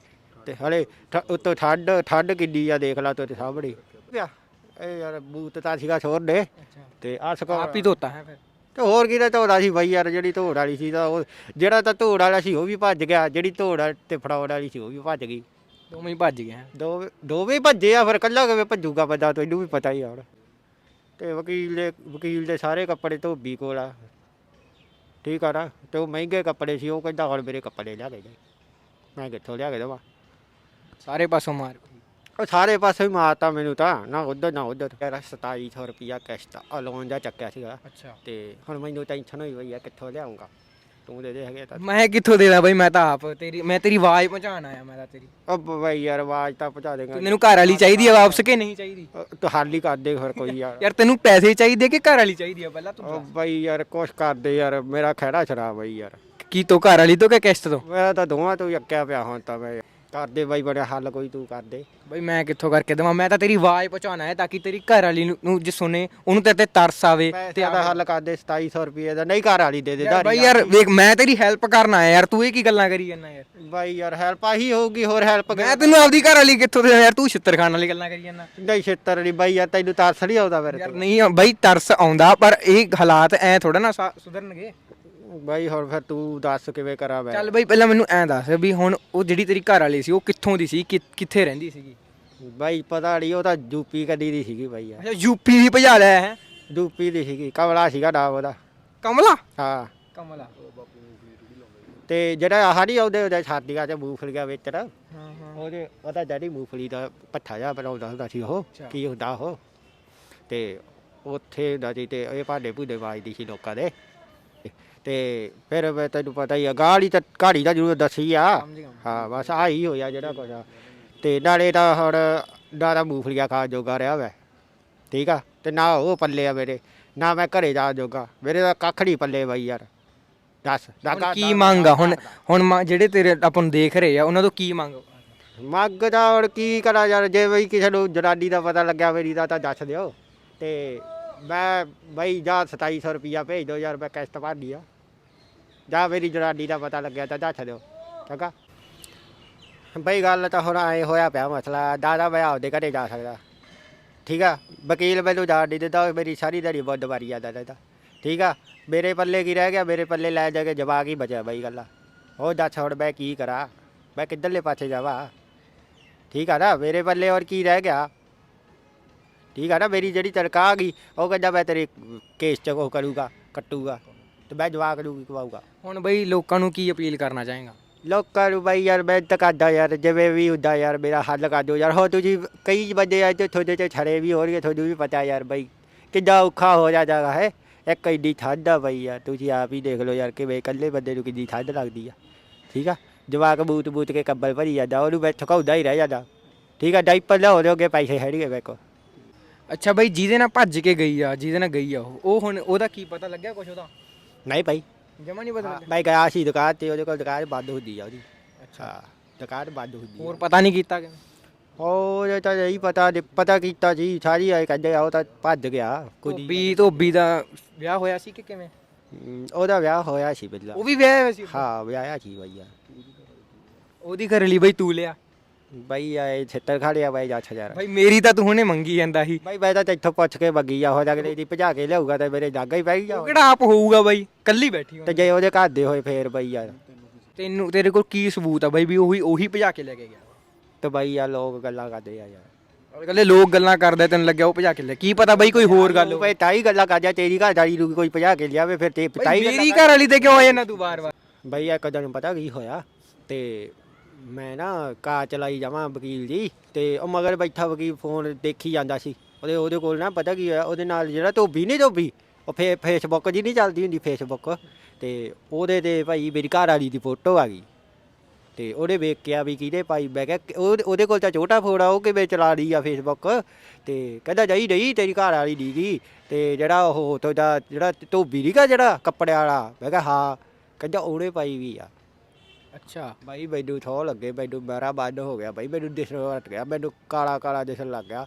ਤੇ ਹਲੇ ਉੱਤੋਂ ਠੰਡ ਠੰਡ ਕਿੰਨੀ ਆ ਦੇਖ ਲਾ ਤੇਰੇ ਸਾਹਮਣੇ ਇਹ ਯਾਰ ਬੂਤ ਤਾਂ ਸੀਗਾ ਛੋੜ ਦੇ। ਤੇ ਆ ਸਕੋ ਆਪ ਹੀ ਧੋਤਾ ਹੈ ਫਿਰ। ਤੇ ਹੋਰ ਕਿਹਦਾ ਧੋੜਾ ਸੀ ਬਾਈ ਯਾਰ ਜਿਹੜੀ ਧੋੜ ਵਾਲੀ ਸੀ ਤਾਂ ਉਹ ਜਿਹੜਾ ਤਾਂ ਧੋੜ ਵਾਲਾ ਸੀ ਉਹ ਵੀ ਭੱਜ ਗਿਆ ਜਿਹੜੀ ਧੋੜ ਤੇ ਫੜਾਉਣ ਵਾਲੀ ਸੀ ਉਹ ਵੀ ਭੱਜ ਗਈ। ਦੋਵੇਂ ਹੀ ਭੱਜ ਗਏ। ਦੋ ਦੋਵੇਂ ਹੀ ਭੱਜੇ ਆ ਫਿਰ ਕੱਲਾ ਕਿਵੇਂ ਭੱਜੂਗਾ ਬੰਦਾ ਤੈਨੂੰ ਵੀ ਪਤਾ ਹੀ ਆ ਹੁਣ। ਤੇ ਵਕੀਲ ਦੇ ਵਕੀਲ ਦੇ ਸਾਰੇ ਕੱਪੜੇ ਧੋਬੀ ਕੋਲ ਆ। ਠੀਕ ਆ ਨਾ ਤੇ ਉਹ ਮਹਿੰਗੇ ਕੱਪੜੇ ਸੀ ਉਹ ਕਹਿੰਦਾ ਹੁਣ ਮੇਰੇ ਕੱਪੜੇ ਲਿਆ ਕੇ ਦੇ। ਮੈਂ ਕਿੱਥੋਂ ਲਿਆ ਕੇ ਦੇਵਾਂ? ਸਾਰੇ ਪਾਸੋਂ ਮਾਰ ਉਹ ਸਾਰੇ ਪਾਸੇ ਹੀ ਮਾਰਤਾ ਮੈਨੂੰ ਤਾਂ। ਨਾ ਉਧਰ ਨਾ ਉਧਰ। ਮੇਰਾ 2700 ਰੁਪਿਆ ਕੈਸ਼ ਦਾ ਲੋਨ ਜਾ ਚੱਕਿਆ ਸੀਗਾ। ਅੱਛਾ। ਤੇ ਹੁਣ ਮੈਨੂੰ ਟੈਨਸ਼ਨ ਹੋਈ ਹੋਈ ਆ ਕਿੱਥੋਂ ਲਿਆਉਂਗਾ ਤੂੰ ਦੇ ਦੇ ਹੈਗੇ ਤਾਂ। ਮੈਂ ਕਿੱਥੋਂ ਦੇਦਾ ਬਈ? ਮੈਂ ਤਾਂ ਆਪ ਤੇਰੀ ਮੈਂ ਤੇਰੀ ਆਵਾਜ਼ ਪਹੁੰਚਾਉਣ ਆਇਆ ਮੈਂ ਤਾਂ ਤੇਰੀ। ਉਹ ਬਾਈ ਯਾਰ ਆਵਾਜ਼ ਤਾਂ ਪਹੁੰਚਾ ਦੇਗਾ। ਤੂੰ ਮੈਨੂੰ ਘਰ ਵਾਲੀ ਚਾਹੀਦੀ ਆ ਵਾਪਸ ਕਿ ਨਹੀਂ ਚਾਹੀਦੀ? ਤੂੰ ਹਾਲ ਹੀ ਕਰ ਦੇ ਫਿਰ ਕੋਈ ਯਾਰ। ਯਾਰ ਤੈਨੂੰ ਪੈਸੇ ਚਾਹੀਦੇ ਕਿ ਘਰ ਵਾਲੀ ਚਾਹੀਦੀ ਆ ਪਹਿਲਾਂ ਤੂੰ ਉਹ ਬਾਈ ਯਾਰ ਕੁਛ ਕਰ ਦੇ ਯਾਰ। ਮੇਰਾ ਖਹਿੜਾ ਛੜਾ ਬਾਈ ਯਾਰ। ਕੀ ਤੋ ਘਰ ਵਾਲੀ ਤੋਂ ਕਿ ਕਿਸ਼ਤ ਤੋਂ? ਮੈਂ ਤਾਂ ਦੋਵਾਂ ਤੋਂ ਹੀ ਅੱਕਿਆ ਪਿਆ ਹੁਣ ਤਾਂ ਮੈਂ। ਕਰ ਦੇ ਬਾਈ ਬੜਾ ਹੱਲ ਕੋਈ ਤੂੰ ਕਰ ਦੇ ਬਈ ਮੈਂ ਕਿੱਥੋਂ ਕਰਕੇ ਦੇਵਾਂ? ਮੈਂ ਤਾਂ ਤੇਰੀ ਆਵਾਜ਼ ਪਹੁੰਚਾਉਣਾ ਹੈ ਤਾਂ ਕਿ ਤੇਰੀ ਘਰ ਵਾਲੀ ਨੂੰ- ਜੇ ਸੁਣੇ ਉਹਨੂੰ ਤੇਰੇ ਤੇ ਤਰਸ ਆਵੇ ਪੈਸੇ ਦਾ ਹੱਲ ਕਰ ਦੇ 2700 ਰੁਪਏ ਦਾ। ਨਹੀਂ ਘਰ ਵਾਲੀ ਦੇ ਦੇ ਯਾਰ ਬਈ ਯਾਰ ਵੇਖ ਮੈਂ ਤੇਰੀ ਹੈਲਪ ਕਰਨ ਆਇਆ ਯਾਰ ਤੂੰ ਇਹ ਕੀ ਗੱਲਾਂ ਕਰੀ ਜਾਂਦਾ ਯਾਰ? ਬਾਈ ਯਾਰ ਹੈਲਪ ਆਹੀ ਹੋਊਗੀ ਹੋਰ ਹੈਲਪ ਮੈਂ ਤੈਨੂੰ ਆਪਦੀ ਘਰ ਵਾਲੀ ਕਿੱਥੋਂ ਦੇ ਯਾਰ? ਤੂੰ ਛਿੱਤਰ ਖਾਣ ਵਾਲੀ ਗੱਲਾਂ ਕਰੀ ਜਾਂਦਾ। ਨਹੀਂ ਛੇਤਰ ਨਹੀਂ ਬਾਈ ਯਾਰ ਤੈਨੂੰ ਤਰਸ ਨਹੀਂ ਆਉਂਦਾ ਮੇਰੇ ਤੋਂ। ਨਹੀਂ ਬਈ ਤਰਸ ਆਉਂਦਾ ਪਰ ਇਹ ਹਾਲਾਤ ਐ ਥੋੜਾ ਨਾ ਸੁਧਰਨਗੇ। ਬਾਈ ਹੁਣ ਫਿਰ ਤੂੰ ਦੱਸ ਕਿਵੇਂ ਕਰਾਂ ਮੈਂ? ਚੱਲ ਬਈ ਪਹਿਲਾਂ ਮੈਨੂੰ ਐਂ ਦੱਸ ਵੀ ਹੁਣ ਉਹ ਜਿਹੜੀ ਤੇਰੀ ਘਰ ਵਾਲੀ ਸੀ ਉਹ ਕਿੱਥੋਂ ਦੀ ਸੀ? ਕਿ- ਕਿੱਥੇ ਰਹਿੰਦੀ ਸੀਗੀ? ਬਾਈ ਪਤਾ ਨਹੀਂ ਉਹ ਤਾਂ ਯੂਪੀ ਕੱਢੀ ਦੀ ਸੀਗੀ ਬਾਈ ਯਾਰ। ਅੱਛਾ ਯੂਪੀ ਦੀ ਭਜਾ ਲਿਆ ਹੈ? ਯੂਪੀ ਦੀ ਸੀਗੀ ਕਮਲਾ ਸੀਗਾ ਨਾਮ ਉਹਦਾ। ਕਮਲਾ? ਹਾਂ। ਕਮਲਾ। ਤੇ ਜਿਹੜਾ ਆਹ ਨਹੀਂ ਆਉਂਦੇ ਉਹਦੇ ਛਾਤੀਆਂ 'ਚ ਮੂੰਗਫਲੀਆਂ ਵੇਚਣ। ਹਾਂ ਹਾਂ। ਉਹਦੇ ਉਹਦਾ ਡੈਡੀ ਮੂੰਗਫਲੀ ਦਾ ਪੱਠਾ ਜਿਹਾ ਬਣਾਉਂਦਾ ਹੁੰਦਾ ਸੀ ਉਹ ਅੱਛਾ। ਕੀ ਹੁੰਦਾ ਉਹ। ਤੇ ਉੱਥੇ ਹੁੰਦਾ ਸੀ ਤੇ ਇਹ ਭਾਂਡੇ ਭੂਡੇ ਵਾਜਦੀ ਸੀ ਲੋਕਾਂ ਦੇ। ਤੇ ਫਿਰ ਤੈਨੂੰ ਪਤਾ ਹੀ ਆ ਗਾੜੀ ਤਾਂ ਘਾੜੀ ਦਾ ਜ਼ਰੂਰ ਦੱਸੀ ਆ। ਹਾਂ ਬਸ ਆਹ ਹੀ ਹੋਇਆ ਜਿਹੜਾ ਕੁਝ ਆ। ਤੇ ਨਾਲੇ ਤਾਂ ਹੁਣ ਨਾ ਤਾਂ ਮੂੰਗਫਲੀਆਂ ਖਾ ਜੋਗਾ ਰਿਹਾ ਵੈ ਠੀਕ ਆ ਤੇ ਨਾ ਉਹ ਪੱਲੇ ਆ ਮੇਰੇ ਨਾ ਮੈਂ ਘਰੇ ਜਾ ਜੋਗਾ। ਮੇਰੇ ਤਾਂ ਕੱਖ ਨਹੀਂ ਪੱਲੇ ਬਾਈ ਯਾਰ। ਦੱਸ ਦਾ- ਹੁਣ ਦਾ- ਕੀ ਮੰਗ ਆ? ਹੁਣ ਹੁਣ ਮ- ਜਿਹੜੇ ਤੇਰੇ ਆਪਾਂ ਨੂੰ ਦੇਖ ਰਹੇ ਆ ਉਹਨਾਂ ਤੋਂ ਕੀ ਮੰਗ ਮੰਗ ਦਾ ਹੁਣ ਕੀ ਕਰਾਂ ਯਾਰ ਜੇ ਬਈ ਕਿਸੇ ਨੂੰ ਜਨਾਨੀ ਦਾ ਪਤਾ ਲੱਗਿਆ ਮੇਰੀ ਦਾ ਤਾਂ ਦੱਸ ਦਿਓ। ਤੇ ਮੈਂ ਬਈ ਜਾਂ 2700 ਰੁਪਿਆ ਭੇਜ ਦਿਓ ਯਾਰ, ਮੈਂ ਕਿਸ਼ਤ ਭਰਨੀ ਆ। ਜਾਂ ਮੇਰੀ ਜਨਾਨੀ ਦਾ ਪਤਾ ਲੱਗਿਆ ਤਾਂ ਦੱਸ ਦਿਓ ਚੰਗਾ ਬਈ ਗੱਲ ਤਾਂ ਹੁਣ ਐ ਹੋਇਆ ਪਿਆ ਮਸਲਾ, ਦਾਦਾ ਮੈਂ ਆਪਦੇ ਘਰੇ ਜਾ ਸਕਦਾ, ਠੀਕ ਆ? ਵਕੀਲ ਮੈਨੂੰ ਜਾਣ ਨਹੀਂ ਦਿੰਦਾ ਮੇਰੀ ਸਾਰੀ ਦਿਹਾੜੀ ਬੁੱਧਵਾਰੀ ਆਦਾ ਰਹਿੰਦਾ, ਠੀਕ ਆ? ਮੇਰੇ ਪੱਲੇ ਕੀ ਰਹਿ ਗਿਆ, ਮੇਰੇ ਪੱਲੇ ਲੈ ਜਾ ਕੇ ਜਵਾਕ ਹੀ ਬਚਿਆ ਬਈ ਗੱਲਾਂ। ਉਹ ਦੱਸ ਹੁਣ ਮੈਂ ਕੀ ਕਰਾਂ, ਮੈਂ ਕਿੱਧਰਲੇ ਪਾਸੇ ਜਾਵਾਂ, ਠੀਕ ਆ ਨਾ? ਮੇਰੇ ਪੱਲੇ ਔਰ ਕੀ ਰਹਿ ਗਿਆ? ਠੀਕ ਆ ਨਾ ਮੇਰੀ ਜਿਹੜੀ ਤਨਖਾਹ ਆ ਗਈ ਉਹ ਕਹਿੰਦਾ ਮੈਂ ਤੇਰੇ ਕੇਸ ਚ ਉਹ ਕਰੂਗਾ ਕੱਟੂਗਾ ਤੇ ਮੈਂ ਜਵਾਕ ਨੂੰ ਕੀ ਕਵਾਊਗਾ ਹੁਣ ਬਈ ਲੋਕਾਂ ਨੂੰ ਕੀ ਅਪੀਲ ਕਰਨਾ ਚਾਹੇਗਾ? ਲੋਕਾਂ ਨੂੰ ਬਾਈ ਯਾਰ ਮੈਂ ਤਾਂ ਕਰਦਾ ਯਾਰ ਜਿਵੇਂ ਵੀ ਹੁੰਦਾ ਯਾਰ ਮੇਰਾ ਹੱਲ ਕਰ ਦਿਓ ਯਾਰ। ਹੋ ਤੁਸੀਂ ਕਈ ਬੰਦੇ ਆ ਤੇ ਤੁਹਾਡੇ ਤੇ ਛੜੇ ਵੀ ਹੋ ਰਹੀ ਤੁਹਾਨੂੰ ਵੀ ਪਤਾ ਯਾਰ ਬਾਈ ਕਿੱਦਾਂ ਔਖਾ ਹੋ ਜਾਂਦਾ ਹੈ? ਇੱਕ ਇੰਨੀ ਠੰਡ ਆ ਬਾਈ ਯਾਰ ਤੁਸੀਂ ਆਪ ਹੀ ਦੇਖ ਲਓ ਯਾਰ ਕਿਵੇਂ ਇਕੱਲੇ ਬੰਦੇ ਨੂੰ ਕਿੰਨੀ ਠੰਡ ਲੱਗਦੀ ਆ। ਠੀਕ ਆ? ਜਵਾਕ ਬੂਤ ਬੂਤ ਕੇ ਕੰਬਲ ਭਰੀ ਜਾਂਦਾ ਉਹਨੂੰ ਮੈਂ ਥਕਾਉਂਦਾ ਹੀ ਰਹਿ ਜਾਂਦਾ। ਠੀਕ ਆ? ਡਾਈਪਰ ਲਿਆਓ ਦਿਓਗੇ ਪੈਸੇ ਹੈੜੀਏ ਮੇਰੇ ਕੋਲ। ਅੱਛਾ ਬਈ ਜਿਹਦੇ ਨਾਲ ਭੱਜ ਕੇ ਗਈ ਆ ਜਿਹਦੇ ਨਾਲ ਗਈ ਆ ਉਹ। ਉਹ ਹੁਣ ਉਹਦਾ ਕੀ ਪਤਾ ਲੱਗਿਆ ਕੁਛ ਉਹਦਾ? ਨਹੀਂ ਭਾਈ। ਜਮਾ ਨਹੀਂ ਪਤਾ ਲੱਗਿਆ? ਮੈਂ ਗਿਆ ਸੀ ਦੁਕਾਨ ਤੇ ਉਹਦੇ ਕੋਲ ਦੁਕਾਨ ਬੰਦ ਹੁੰਦੀ ਆ ਉਹਦੀ। ਅੱਛਾ। ਦੁਕਾਨ ਬੰਦ ਹੁੰਦੀ ਹੋਰ ਆ ਪਤਾ ਨਹੀਂ ਕੀਤਾ ਕਿਵੇਂ ਉਹ ਤਾਂ ਨਹੀਂ ਪਤਾ ਪਤਾ ਕੀਤਾ ਜੀ ਸਾਰੀ ਆਏ ਕਹਿੰਦੇ ਆ ਉਹ ਤਾਂ ਭੱਜ ਗਿਆ ਕੁੜੀ ਧੋਬੀ ਧੋਬੀ ਦਾ ਵਿਆਹ ਹੋਇਆ ਸੀ ਕਿ ਕਿਵੇਂ? ਹਮ, ਉਹਦਾ ਵਿਆਹ ਹੋਇਆ ਸੀ ਪਹਿਲਾਂ। ਉਹ ਵੀ ਵਿਆਹ ਹੋਇਆ ਸੀ? ਹਾਂ ਵਿਆਹਿਆ ਸੀ ਬਈਆ ਉਹਦੀ ਘਰ ਲਈ ਬਈ ਤੂੰ ਲਿਆ। ਬਈ ਆਏ ਛੇਤਰ ਖਾੜਿਆ ਬਾਈ ਜਾ ਹਜ਼ਾਰ। ਬਈ ਮੇਰੀ ਤਾਂ ਤੂੰ ਹੁਣੇ ਮੰਗੀ ਜਾਂਦਾ ਸੀ। ਬਾਈ ਮੈਂ ਤਾਂ ਇੱਥੋਂ ਪੁੱਛ ਕੇ ਬੱਗੀ ਆ ਹੋ ਜਾਗਲੇ ਦੀ ਭਜਾ ਕੇ ਲਿਆਊਗਾ ਤੇ ਮੇਰੇ ਜਾਗਾ ਹੀ ਪੈ ਗਿਆ ਉਹ ਕਿਹੜਾ ਆਪ ਹੋਊਗਾ ਬਈ? ਕੱਲੀ ਬੈਠੀ ਤੇ ਹੋਣੀ ਜੇ ਉਹਦੇ ਘਰ ਦੇ ਹੋਏ ਫੇਰ ਬਈ ਯਾਰ। ਤੈਨੂੰ ਤੇਰੇ ਕੋਲ ਕੀ ਸਬੂਤ ਆ ਬਈ ਵੀ ਉਹੀ ਉਹੀ ਭਜਾ ਕੇ ਲੈ ਕੇ ਗਿਆ? ਤੇ ਬਈ ਯਾਰ ਲੋਕ ਗੱਲਾਂ ਕਰਦੇ ਆ ਯਾਰ। ਕੱਲੇ ਲੋਕ ਗੱਲਾਂ ਕਰਦੇ ਤੈਨੂੰ ਲੱਗਿਆ ਉਹ ਭਜਾ ਕੇ ਲੈ। ਕੀ ਪਤਾ ਬਈ ਕੋਈ ਹੋਰ ਗੱਲ ਹੋਵੇ। ਬਈ ਤਾਈ ਗੱਲਾਂ ਕਰਦਾ ਤੇਰੀ ਘਰ ਵਾਲੀ ਨੂੰ ਕੋਈ ਭਜਾ ਕੇ ਲਿਆਵੇ ਫਿਰ ਤੇ ਬਈ ਤਾਈ ਮੇਰੀ ਘਰ ਵਾਲੀ ਤੇ ਕਿਉਂ ਆਇਆ ਨਾ ਤੂੰ ਵਾਰ-ਵਾਰ ਬਈ ਇੱਕ ਦਿਨ ਪਤਾ ਕੀ ਹੋਇਆ ਤੇ ਮੈਂ ਨਾ ਕਾਰ ਚਲਾਈ ਜਾਵਾਂ ਵਕੀਲ ਜੀ, ਤੇ ਉਹ ਮਗਰ ਬੈਠਾ ਵਕੀਲ ਫੋਨ ਦੇਖੀ ਜਾਂਦਾ ਸੀ। ਉਹਦੇ ਉਹਦੇ ਕੋਲ ਨਾ ਪਤਾ ਕੀ ਹੋਇਆ, ਉਹਦੇ ਨਾਲ ਜਿਹੜਾ ਧੋਬੀ ਨਹੀਂ ਧੋਬੀ, ਉਹ ਫੇ ਫੇਸਬੁੱਕ ਜੀ ਨਹੀਂ ਚੱਲਦੀ ਹੁੰਦੀ ਫੇਸਬੁੱਕ ਤੇ ਉਹਦੇ ਤੇ ਭਾਈ ਮੇਰੀ ਘਰ ਵਾਲੀ ਦੀ ਫੋਟੋ ਆ ਗਈ। ਤੇ ਉਹਨੇ ਵੇਖਿਆ ਵੀ ਕਿਹਦੇ ਭਾਈ, ਮੈਂ ਕਿਹਾ ਕਿ ਉਹ- ਉਹਦੇ ਕੋਲ ਤਾਂ ਛੋਟਾ ਫੋਨ ਆ, ਉਹ ਕਿਵੇਂ ਚਲਾ ਰਹੀ ਆ ਫੇਸਬੁੱਕ ਤੇ ਕਹਿੰਦਾ, ਜਾਈ ਨਹੀਂ ਤੇਰੀ ਘਰ ਵਾਲੀ ਦੀ ਗਈ ਤੇ ਜਿਹੜਾ ਉਹ ਤੁਹਾਡਾ ਜਿਹੜਾ ਧੋਬੀ ਨੀਗਾ ਜਿਹੜਾ ਕੱਪੜਿਆਂ ਵਾਲਾ? ਮੈਂ ਕਿਹਾ, ਹਾਂ। ਕਹਿੰਦਾ ਉਹਨੇ ਪਾਈ ਵੀ ਆ। ਅੱਛਾ। ਬਾਈ ਮੈਨੂੰ ਥੋ ਲੱਗੇ ਮੈਨੂੰ ਮੇਰਾ ਬੰਦ ਹੋ ਗਿਆ ਬਾਈ ਮੈਨੂੰ ਦਿਸਣ ਹਟ ਗਿਆ ਮੈਨੂੰ ਕਾਲਾ ਕਾਲਾ ਦਿਸਣ ਲੱਗ ਗਿਆ।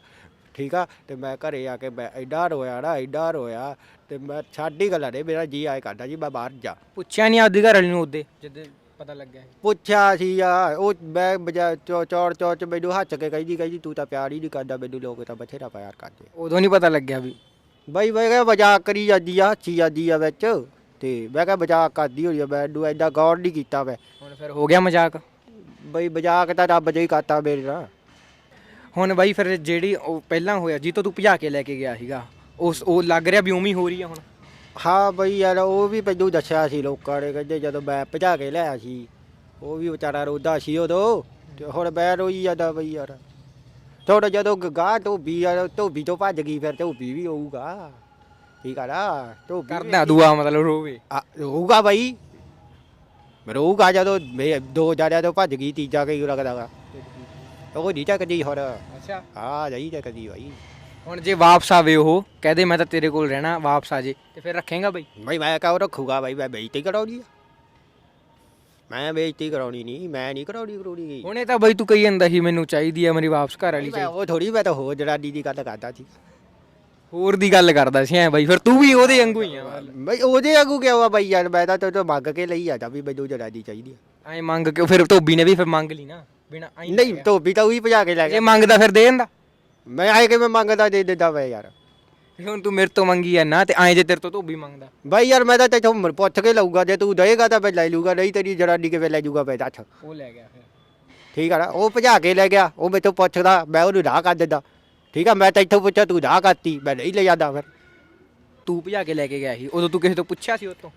ਠੀਕ ਆ? ਤੇ ਮੈਂ ਘਰੇ ਆ ਕੇ ਮੈਂ ਐਡਾ ਰੋਇਆ ਨਾ ਐਡਾ ਰੋਇਆ ਤੇ ਮੈਂ ਛਾਡੀ ਗੱਲਾਂ ਨੇ ਮੇਰਾ ਜੀ ਆਏ ਕਰਦਾ ਜੀ ਮੈਂ ਬਾਹਰ ਜਾ। ਪੁੱਛਿਆ ਨਹੀਂ ਆਪਦੀ ਘਰ ਵਾਲੀ ਨੂੰ ਉਹਦੇ ਜਦੋਂ ਪਤਾ ਲੱਗਿਆ। ਪੁੱਛਿਆ ਸੀ ਆ ਉਹ ਮੈਂ ਬਜਾ ਚੌੜ ਚੌੜ ਚ ਮੈਨੂੰ ਹੱਥ ਕੇ ਕਹਿੰਦੀ ਕਹਿੰਦੀ ਤੂੰ ਤਾਂ ਪਿਆਰ ਹੀ ਨਹੀਂ ਕਰਦਾ ਮੈਨੂੰ ਲੋਕ ਤਾਂ ਬਥੇਰਾ ਪਿਆਰ ਕਰਦੇ ਉਦੋਂ ਨਹੀਂ ਪਤਾ ਲੱਗਿਆ ਵੀ। ਬਾਈ ਮੈਂ ਕਿਹਾ ਮਜ਼ਾਕ ਕਰੀ ਜਾਂਦੀ ਆ ਹੱਸੀ ਜਾਂਦੀ ਆ ਵਿੱਚ। ਤੇ ਮੈਂ ਕਿਹਾ ਮਜ਼ਾਕ ਕਰਦੀ ਹੋਈ ਆ ਮੈਨੂੰ ਐਡਾ ਗੌਰ ਨਹੀਂ ਕੀਤਾ ਮੈਂ। ਹੁਣ ਫਿਰ ਹੋ ਗਿਆ ਮਜ਼ਾਕ? ਬਈ ਮਜ਼ਾਕ ਤਾਂ ਰੱਬ ਜੀ ਕਰਤਾ ਮੇਰੇ ਨਾਲ। ਹੁਣ ਬਾਈ ਫਿਰ ਜਿਹੜੀ ਉਹ ਪਹਿਲਾਂ ਹੋਇਆ ਜਿੱਤੋਂ ਤੂੰ ਭਜਾ ਕੇ ਲੈ ਕੇ ਗਿਆ ਸੀਗਾ ਉਸ ਉਹ ਲੱਗ ਰਿਹਾ ਵੀ ਉਵੇਂ ਹੀ ਹੋ ਰਹੀ ਆ ਹੁਣ? ਹਾਂ ਬਈ ਯਾਰ ਉਹ ਵੀ ਮੈਨੂੰ ਦੱਸਿਆ ਸੀ ਲੋਕਾਂ ਨੇ ਕਹਿੰਦੇ ਜਦੋਂ ਮੈਂ ਭਜਾ ਕੇ ਲਿਆਇਆ ਸੀ ਉਹ ਵੀ ਵਿਚਾਰਾ ਰੋਦਾ ਸੀ ਉਦੋਂ ਤੇ ਹੁਣ ਮੈਂ ਰੋਈ ਜਾਂਦਾ ਬਈ ਯਾਰ। ਥੋੜਾ ਜਦੋਂ ਗਾਹ ਧੋਬੀ ਯਾਰ ਧੋਬੀ ਤੋਂ ਭੱਜ ਗਈ ਫਿਰ ਧੋਬੀ ਵੀ ਹੋਊਗਾ। ਠੀਕ ਆ ਨਾ ਵੀ- ਕਰਦਾ ਦੁਆ ਮਤਲਬ ਰੋਵੇ। ਆ, ਹੋਊਗਾ ਬਈ। ਰੋਊਗਾ ਜਦੋਂ ਮੇ- ਦੋ ਜਾੜਿਆਂ ਤੋਂ ਭੱਜ ਗਈ ਤੀਜਾ ਕਈ ਲੱਗਦਾਗਾ ਉਹ ਨਹੀਂ ਚੱਕਦੀ ਹੁਣ ਅੱਛਾ। ਆ ਜਾਈ ਚੱਕਦੀ ਬਾਈ। ਹੁਣ ਜੇ ਵਾਪਸ ਆਵੇ ਉਹ ਕਹਦੇ ਮੈਂ ਤਾਂ ਤੇਰੇ ਕੋਲ ਰਹਿਣਾ ਵਾਪਸ ਆ ਜੇ ਤੇ ਫਿਰ ਰੱਖੇਗਾ ਬਈ? ਬਈ ਮੈਂ ਕਹਾਂ ਰੱਖੂਗਾ ਬਾਈ ਮੈਂ ਬੇਇੱਜ਼ਤੀ ਕਰਾਉਣੀ ਆ। ਮੈਂ ਬੇਇੱਜ਼ਤੀ ਕਰਾਉਣੀ ਨਹੀਂ ਮੈਂ ਨਹੀਂ ਕਰਾਉਣੀ ਕਰਾਉਣੀ। ਗਈ ਹੁਣੇ ਤਾਂ ਬਈ ਤੂੰ ਕਹੀ ਜਾਂਦਾ ਸੀ ਮੈਨੂੰ ਚਾਹੀਦੀ ਆ ਮੇਰੀ ਵਾਪਸ ਘਰ ਵਾਲੀ ਚਾਹੀਦੀ ਉਹ ਥੋੜੀ ਮੈਂ ਤਾਂ ਹੋਰ ਜਨਾਨੀ ਦੀ ਗੱਲ ਕਰਦਾ ਸੀ। ਹੋਰ ਦੀ ਗੱਲ ਕਰਦਾ ਸੀ ਐ ਬਈ ਫਿਰ ਤੂੰ ਵੀ ਉਹਦੇ ਵਾਂਗੂ ਹੀ ਆ। ਬਈ ਉਹਦੇ ਆਗੂ ਕਿਹਾ ਵਾ ਬਾਈ ਯਾਰ? ਮੈਂ ਤਾਂ ਤੈਨੂੰ ਮੰਗ ਕੇ ਲਈ ਆਦਾ ਵੀ ਮੈਨੂੰ ਜਨਾਨੀ ਚਾਹੀਦੀ ਆ। ਐ ਮੰਗ ਕੇ ਫਿਰ ਧੋਬੀ ਨੇ ਵੀ ਫਿਰ ਮੰਗ ਲਈ ਨਾ ਬਿਨਾ ਨਹੀਂ ਧੋਬੀ ਤਾਂ ਉਹੀ ਭਜਾ ਕੇ ਲੈ ਜੇ ਗਿਆ ਮੰਗਦਾ ਫਿਰ ਦੇ ਦਿੰਦਾ। ਮੈਂ ਆਏ ਕਿ ਮੈਂ ਮੰਗਦਾ ਦੇ ਦਿੰਦਾ ਮੈਂ ਯਾਰ। ਹੁਣ ਤੂੰ ਮੇਰੇ ਤੋਂ ਮੰਗੀ ਐ ਨਾ ਤੇ ਐ ਜੇ ਤੇਰੇ ਤੋਂ ਧੋਬੀ ਮੰਗਦਾ। ਬਾਈ ਯਾਰ ਮੈਂ ਤਾਂ ਤੈਥੋਂ ਮ- ਪੁੱਛ ਕੇ ਲਊਗਾ ਜੇ ਤੂੰ ਦੇਏਗਾ ਤਾਂ ਮੈਂ ਲੈ ਲੂਗਾ ਨਹੀਂ ਤੇਰੀ ਜਨਾਨੀ ਕਿਵੇਂ ਲੈ ਜੂਗਾ ਦੱਸ ਉਹ ਲੈ ਗਿਆ ਫਿਰ। ਠੀਕ ਆ ਨਾ ਉਹ ਭਜਾ ਕੇ ਲੈ ਗਿਆ ਉਹ ਮੈਥੋਂ ਪੁੱਛਦਾ ਮੈਂ ਉਹਨੂੰ ਰਾਹ ਕਰ ਦਿੰਦਾ। ਠੀਕ ਆ ਮੈਂ ਤਾਂ ਇੱਥੋਂ ਪੁੱਛਿਆ ਤੂੰ ਰਾਹ ਕਰਤੀ ਮੈਂ ਨਹੀਂ ਲੈ ਜਾਂਦਾ ਫਿਰ। ਤੂੰ ਭਜਾ ਕੇ ਲੈ ਕੇ ਗਿਆ ਸੀ ਉਦੋਂ ਤੂੰ ਕਿਸੇ ਤੋਂ ਪੁੱਛਿਆ ਸੀ ਉਹ ਤੋਂ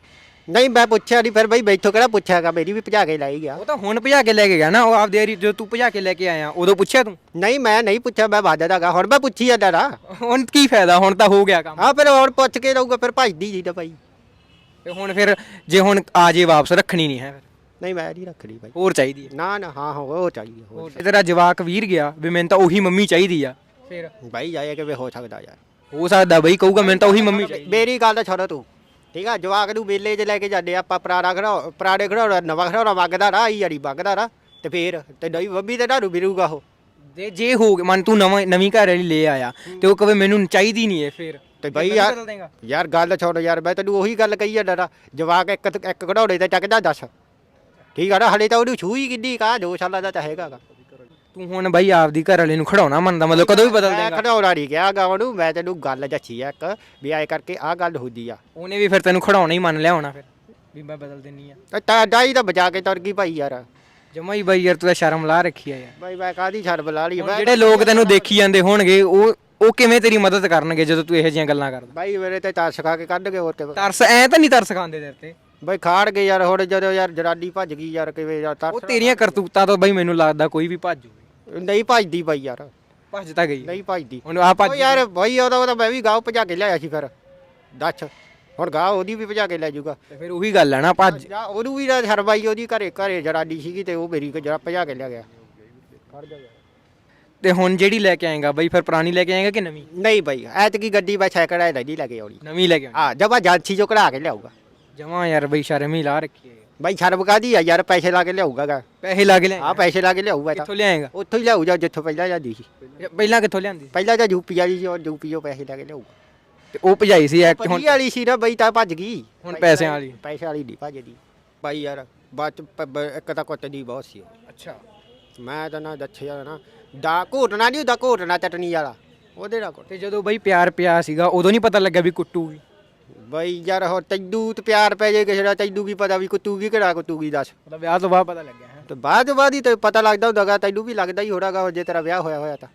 ਨਹੀਂ ਮੈਂ ਪੁੱਛਿਆ ਨਹੀਂ ਫਿਰ ਬਈ ਮੈਥੋਂ ਕਿਹੜਾ ਪੁੱਛਿਆਗਾ ਮੇਰੀ ਵੀ ਭਜਾ ਕੇ ਲੈ ਹੀ ਗਿਆ। ਉਹ ਤਾਂ ਹੁਣ ਭਜਾ ਕੇ ਲੈ ਕੇ ਗਿਆ ਨਾ ਉਹ ਆਪਦੇ ਏਰੀ ਜਦੋਂ ਤੂੰ ਭਜਾ ਕੇ ਲੈ ਕੇ ਆਇਆ ਉਦੋਂ ਪੁੱਛਿਆ ਤੂੰ? ਨਹੀਂ ਮੈਂ ਨਹੀਂ ਪੁੱਛਿਆ ਮੈਂ ਵਾਦਦਾਗਾ ਹੁਣ ਮੈਂ ਪੁੱਛੀ ਜਾਂਦਾ ਨਾ। ਹੁਣ ਕੀ ਫਾਇਦਾ ਹੁਣ ਤਾਂ ਹੋ ਗਿਆ ਕੰਮ। ਆ ਫਿਰ ਹੁਣ ਪੁੱਛ ਕੇ ਰਹੂਗਾ ਫਿਰ ਭਜਦੀ ਜੀ ਤਾਂ ਭਾਈ ਤੇ ਹੁਣ ਫਿਰ ਜੇ ਹੁਣ ਆ ਜੇ ਵਾਪਸ ਰੱਖਣੀ ਨਹੀਂ ਹੈ ਫਿਰ? ਨਹੀਂ ਮੈਂ ਨਹੀਂ ਰੱਖਣੀ ਭਾਈ ਹੋਰ ਚਾਹੀਦੀ ਹੈ। ਨਾ ਨਾ ਹਾਂ ਹਾਂ ਉਹ ਚਾਹੀਦੀ ਹੋਰ ਤੇਰਾ ਜਵਾਕ ਵੀਰ ਗਿਆ ਵੀ ਮੈਨੂੰ ਤਾਂ ਉਹੀ ਮੰਮੀ ਚਾਹੀਦੀ ਆ। ਫਿਰ ਭਾਈ ਜਾਏ ਕਿਵੇਂ ਹੋ ਸਕਦਾ ਯਾਰ। ਹੋ ਸਕਦਾ ਬਈ ਕਹੂਗਾ ਮੈਨੂੰ ਤਾਂ ਉਹੀ ਮੰਮੀ ਚਾਹੀਦੀ। ਮੇਰੀ ਗੱਲ ਤਾਂ ਛੱਡ ਤੂੰ। ਠੀਕ ਆ ਜਵਾਕ ਨੂੰ ਮੇਲੇ 'ਚ ਲੈ ਕੇ ਜਾਂਦੇ ਆਪਾਂ ਪੁਰਾਣਾ ਖੜਾ ਪੁਰਾਣੇ ਖੜਾਉਣਾ ਨਵਾਂ ਖੜਾਉਣਾ ਮੰਗਦਾ ਰਾ ਹੀ ਯਾਰੀ ਮੰਗਦਾ ਰਾ ਤੇ ਫੇਰ ਤੇ ਨਹੀਂ ਮੰਮੀ ਤੇ ਤੁਹਾਨੂੰ ਮਿਲੂਗਾ ਉਹ। ਤੇ ਜੇ ਹੋ ਗਿਆ ਮਨ ਤੂੰ ਨਵਾਂ ਨਵੀਂ ਘਰ ਵਾਲੀ ਲੈ ਆਇਆ ਤੇ ਉਹ ਕਵੇ ਮੈਨੂੰ ਚਾਹੀਦੀ ਨਹੀਂ ਹੈ ਫਿਰ। ਤੇ ਬਈ ਯਾਰ ਬਦਲ ਦੇਂਗਾ? ਯਾਰ ਗੱਲ ਛੋੜ ਯਾਰ ਮੈਂ ਤੈਨੂੰ ਉਹੀ ਗੱਲ ਕਹੀ ਜਾਂਦਾ ਨਾ ਜਵਾਕ ਇੱਕ ਇੱਕ ਘੜਾਉਣੇ ਤੇ ਚੱਕਦਾ ਦੱਸ। ਠੀਕ ਆ ਨਾ ਹਲੇ ਤਾਂ ਉਹਨੂੰ ਛੂ ਹੀ ਕਿੰਨੀ ਕਾ ਦੋ ਸਾਲਾਂ ਦਾ ਤਾਂ ਹੈਗਾ ਗਾ ਤੂੰ ਹੁਣ ਬਾਈ ਆਪਦੀ ਘਰ ਵਾਲੇ ਨੂੰ ਖੜਾਉਣਾ ਮੰਨਦਾ ਮਤਲਬ ਕਦੋਂ ਵੀ ਬਦਲ ਮੈਂ ਦੇਂਗਾ? ਖੜਾਉਣਾ ਨਹੀਂ ਗਿਆ ਗਾ ਉਹਨੂੰ ਮੈਂ ਤੈਨੂੰ ਗੱਲ ਦੱਸੀ ਆ ਇੱਕ ਵੀ ਆਏ ਕਰਕੇ ਆਹ ਗੱਲ ਹੁੰਦੀ ਆ। ਉਹਨੇ ਵੀ ਫਿਰ ਤੈਨੂੰ ਖੜਾਉਣਾ ਹੀ ਮੰਨ ਲਿਆ ਹੋਣਾ ਫਿਰ ਵੀ ਮੈਂ ਬਦਲ ਦਿੰਨੀ ਆ। ਤੇ ਤਾਂ ਡਾਈ ਤਾਂ ਬਚਾ ਕੇ ਤੁਰ ਗਈ ਭਾਈ ਯਾਰ। ਜਮਾ ਹੀ ਬਾਈ ਯਾਰ ਤੂੰ ਤਾਂ ਸ਼ਰਮ ਲਾ ਰੱਖੀ ਆ ਯਾਰ। ਬਾਈ ਮੈਂ ਕਾਦੀ ਛੱਡ ਬਲਾ ਲਈ? ਹੁਣ ਮੈਂ ਜਿਹੜੇ ਲੋਕ ਤੈਨੂੰ ਦੇਖੀ ਜਾਂਦੇ ਹੋਣਗੇ ਉਹ ਉਹ ਕਿਵੇਂ ਤੇਰੀ ਮਦਦ ਕਰਨਗੇ ਜਦੋਂ ਤੂੰ ਇਹੋ ਜਿਹੀਆਂ ਗੱਲਾਂ ਕਰਦਾ? ਬਾਈ ਮੇਰੇ ਤੇ ਤਰਸ ਖਾ ਕੇ ਕੱਢ ਕੇ ਹੋਰ ਕਿਵੇਂ? ਤਰਸ ਐ ਤਾਂ ਨਹੀਂ ਤਰਸ ਖਾਂਦੇ ਤੇਰੇ ਤੇ? ਬਾਈ ਖਾੜ ਗਏ ਯਾਰ ਹੁਣ ਜਦੋਂ ਯਾਰ ਜਰਾਡੀ ਭੱਜ ਗਈ ਯਾਰ ਕਿਵੇਂ ਯਾਰ ਉਹ ਤਰਸ ਤੇਰੀਆਂ ਕਰਤੂਤਾਂ ਤੋਂ ਬਾਈ ਮੈਨੂੰ ਲੱਗਦਾ ਕੋਈ ਵੀ ਭੱਜ ਨਹੀਂ ਭੱਜਦੀ ਬਾਈ ਯਾਰ। ਭੱਜ ਤਾਂ ਗਈ। ਨਹੀਂ ਭੱਜਦੀ। ਹੁਣ ਆ ਉਹ ਭੱਜ ਯਾਰ ਬਾਈ ਉਹਦਾ ਉਹਦਾ ਮੈਂ ਵੀ ਗਾਉ ਭਜਾ ਕੇ ਲਿਆਇਆ ਸੀ ਫਿਰ। ਦੱਸ। ਹੁਣ ਗਾਹ ਉਹਦੀ ਵੀ ਭਜਾ ਕੇ ਲੈ ਜਾਊਗਾ। ਤੇ ਫਿਰ ਉਹੀ ਗੱਲ ਹੈ ਨਾ ਭੱਜ। ਜਾਂ ਉਹਨੂੰ ਵੀ ਨਾ ਹਰਬਾਈ ਉਹਦੀ ਘਰੇ ਘਰੇ ਜਰਾਡੀ ਸੀਗੀ ਤੇ ਉਹ ਮੇਰੀ ਜਰਾ ਭਜਾ ਕੇ ਲਿਆ ਗਿਆ। ਜਾ। ਤੇ ਹੁਣ ਜਿਹੜੀ ਲੈ ਕੇ ਆਏਗਾ ਬਾਈ ਫਿਰ ਪੁਰਾਣੀ ਲੈ ਕੇ ਆਏਗਾ ਕਿ ਨਵੀਂ? ਨਹੀਂ ਬਾਈ ਐਤਕੀ ਗੱਡੀ ਮੈਂ ਐ ਨਹੀਂ ਲੈ ਕੇ ਆਉਣੀ। ਨਵੀਂ ਲੈ ਕੇ ਆ ਜਬਾ ਜਾਂਚੀ ਚੋਂ ਕਢਾ ਕੇ ਲਿਆਊਗਾ। ਜਮਾ ਯਾਰ ਬਾਈ ਸ਼ਰਮ ਹੀ ਲਾ ਰੱਖੀ ਹੈ ਬਾਈ ਸ਼ਰਮ ਕਾਦੀ ਆ ਯਾਰ ਪੈਸੇ ਲਾ ਕੇ ਲਿਆਊਗਾ ਗਾ। ਪੈਸੇ ਲਾ ਕੇ ਲੈ ਆ ਪੈਸੇ ਲਾ ਕੇ ਲਿਆਊਗਾ ਤਾਂ। ਕਿੱਥੋਂ ਲਿਆਏਗਾ? ਉੱਥੋਂ ਹੀ ਲਿਆਊ ਜਾ ਜਿੱਥੋਂ ਪਹਿਲਾਂ ਜਾਂਦੀ ਸੀ। ਪਹਿਲਾਂ ਕਿੱਥੋਂ ਲਿਆਂਦੀ? ਪਹਿਲਾਂ ਤਾਂ ਯੂਪੀ ਵਾਲੀ ਸੀ ਉਹ ਯੂਪੀ ਉਹ ਪੈਸੇ ਲਾ ਕੇ ਲਿਆਊਗਾ। ਤੇ ਉਹ ਭਜਾਈ ਸੀ ਐਕਟ ਹੁਣ? ਵਾਲੀ ਸੀ ਨਾ ਬਈ ਤਾਂ ਭੱਜ ਗਈ। ਹੁਣ ਪੈਸਿਆਂ ਵਾਲੀ? ਪੈਸੇ ਵਾਲੀ ਨਹੀਂ ਭੱਜਦੀ। ਬਾਈ ਯਾਰ ਬਾਅਦ ਚ ਪ- ਬ- ਇੱਕ ਤਾਂ ਕੁੱਟਦੀ ਬਹੁਤ ਸੀ ਉਹ। ਅੱਛਾ। ਮੈਂ ਤਾਂ ਨਾ ਦੱਸਿਆ ਨਾ ਦਾ ਘੋਟਣਾ ਨਹੀਂ ਹੁੰਦਾ ਘੋਟਣਾ ਚਟਣੀ ਵਾਲਾ। ਉਹਦੇ ਨਾਲ ਕੁੱਟ ਤੇ ਜਦੋਂ ਬਾਈ ਪਿਆਰ ਪਿਆ ਸੀਗਾ ਉਦੋਂ ਨਹੀਂ ਪਤਾ ਲੱਗਾ ਵੀ ਕੁੱਟੂਗੀ। ਬਈ ਯਾਰ ਹੋਰ ਤੈਨੂੰ ਤੇ ਪਿਆਰ ਪੈ ਜੇ ਕਿਸੇ ਦਾ ਤੈਨੂੰ ਕੀ ਪਤਾ ਵੀ ਕੁੱਤੂਗੀ ਕਿਹੜਾ ਕੁੱਤੂਗੀ ਦੱਸ। ਮਤਲਬ ਵਿਆਹ ਤੋਂ ਬਾਅਦ ਪਤਾ ਲੱਗਿਆ ਹੈ? ਤੇ ਬਾਅਦ ਬਾਅਦ ਹੀ ਤੇ ਪਤਾ ਲੱਗਦਾ ਹੁੰਦਾਗਾ ਤੈਨੂੰ ਵੀ ਲੱਗਦਾ ਹੀ ਹੋਣਾਗਾ ਜੇ ਤੇਰਾ ਵਿਆਹ ਹੋਇਆ ਹੋਇਆ ਤਾਂ।